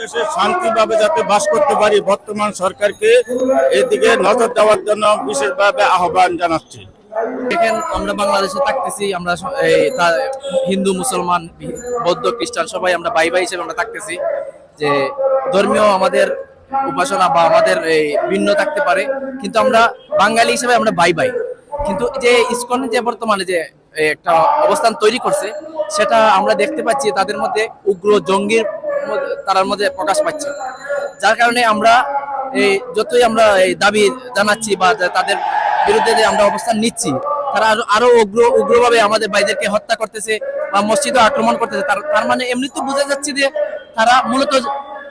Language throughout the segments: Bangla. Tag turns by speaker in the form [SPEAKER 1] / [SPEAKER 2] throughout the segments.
[SPEAKER 1] দেশে শান্তিভাবে যাতে বাস করতে পারি, বর্তমান সরকারকে এদিকে নজর দেওয়ার জন্য বিশেষভাবে আহ্বান জানাচ্ছি।
[SPEAKER 2] দেখেন, আমরা বাংলাদেশে থাকতেছি, আমরা হিন্দু, মুসলমান, বৌদ্ধ, খ্রিস্টান সবাই আমরা ভাই ভাই হিসেবে আমরা থাকতেছি যে ধর্মীয় আমাদের উপাসনা বা আমাদের ভিন্ন থাকতে পারে, কিন্তু আমরা বাঙালি হিসেবে আমরা ভাই ভাই। কিন্তু যে ইসকন যে বর্তমানে যে একটা অবস্থান তৈরি করছে, সেটা আমরা দেখতে পাচ্ছি তাদের মধ্যে উগ্র জঙ্গির মধ্যে- তার মধ্যে প্রকাশ পাচ্ছে। যার কারণে আমরা এই যতই আমরা এই দাবি জানাচ্ছি বা তাদের বিরুদ্ধে যে আমরা অবস্থান নিচ্ছি, তারা আরও আরও উগ্র, উগ্রভাবে আমাদের ভাইদেরকে হত্যা করতেছে বা মসজিদে আক্রমণ করতেছে। তার তার মানে এমনি তো বোঝা যাচ্ছে যে তারা মূলত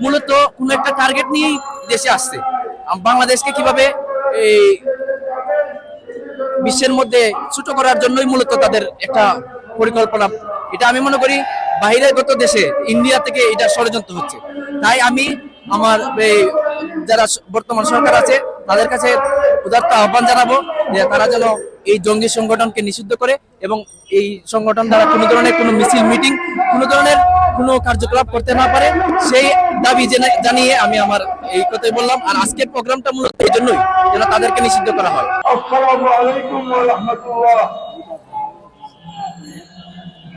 [SPEAKER 2] মূলত কোনো একটা টার্গেট নিয়েই দেশে আসছে। বাংলাদেশকে কীভাবে এই বিশ্বের মধ্যে ছোট করার জন্যই মূলত তাদের একটা পরিকল্পনা। এটা আমি মনে করি বাহিরাগত দেশে ইন্ডিয়া থেকে এটা ষড়যন্ত্র হচ্ছে। তাই আমি আমার এই যারা বর্তমান সরকার আছে, তাদের কাছে উদাত্ত আহ্বান জানাব যে তারা যেন এই জঙ্গি সংগঠনকে নিষিদ্ধ করে এবং এই সংগঠন দ্বারা কোনো ধরনের কোনো মিছিল, মিটিং, কোনো ধরনের কোনো কার্যকলাপ করতে না পারে, সেই দাবি জেনে- জানিয়ে আমি আমার এই কথাই বললাম। আর আজকের প্রোগ্রামটা মূলত এই জন্যই যেন তাদেরকে নিষিদ্ধ করা হয়।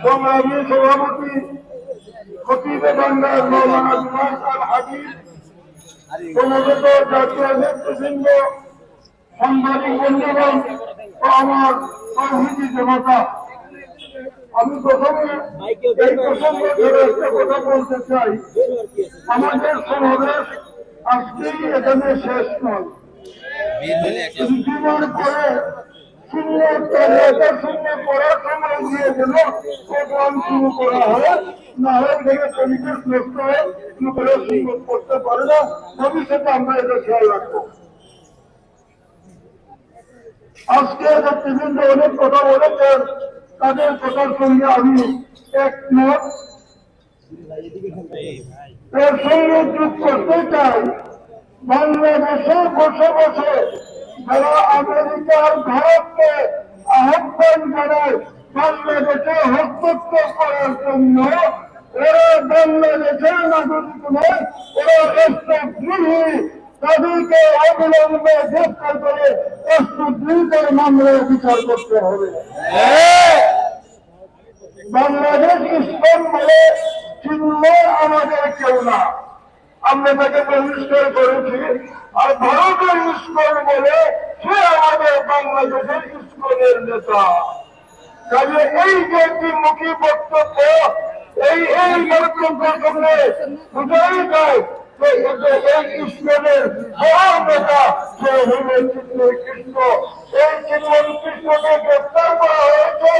[SPEAKER 3] সংগ্রামী সভাপতি খতিবে বাংলার মৌলানা জুমাস আল হাবিব সমবেত জাতীয় নেতৃবৃন্দ সাংবাদিক বন্ধুগণ ও আমার সহযোগী জনতা। আমি প্রথমে এই প্রসঙ্গে একটা কথা বলতে চাই। আমাদের সমাবেশ আজকেই এখানে শেষ নয়। করে শূন্য শূন্য সময় দিয়ে প্রোগ্রাম শুরু করা হয় পরিবেশ নষ্ট সুন্দর করতে পারে না। ভবিষ্যতে আমরা এটা খেয়াল রাখব। আজকে নেতৃবৃন্দ অনেক কথা বলেছেন তাদের কথার সঙ্গে আমি একমত। এর সঙ্গে করতে চাই। বাংলাদেশে বসে বসে যারা আমেরিকার ভারতকে আহ্বান জানায় বাংলাদেশে হস্তক্ষেপ করার জন্য। ওরা বাংলাদেশের নাগরিক নয় ওরা রাষ্ট্রদ্রোহী। তাদেরকে অবিলম্বে গ্রেফতার করে রাষ্ট্রদ্রোহিতার মামলায় বিচার করতে হবে। বাংলাদেশ ইসলাম বলে চিহ্ন আমাদের কেউ না। আমরা তাকে বহিষ্কার করেছি। আর ভারতের ইস্কন বলে বাংলাদেশের ইস্কনের নেতা। কাজে এই যে একটি মুখী বক্তব্য, এই এই বক্তব্য শুনলে বুঝাই যায় যে এই ইসলামের মহান নেতা হইল কৃষ্ণ, এই কৃষ্ণকে গ্রেপ্তার করা হয়েছে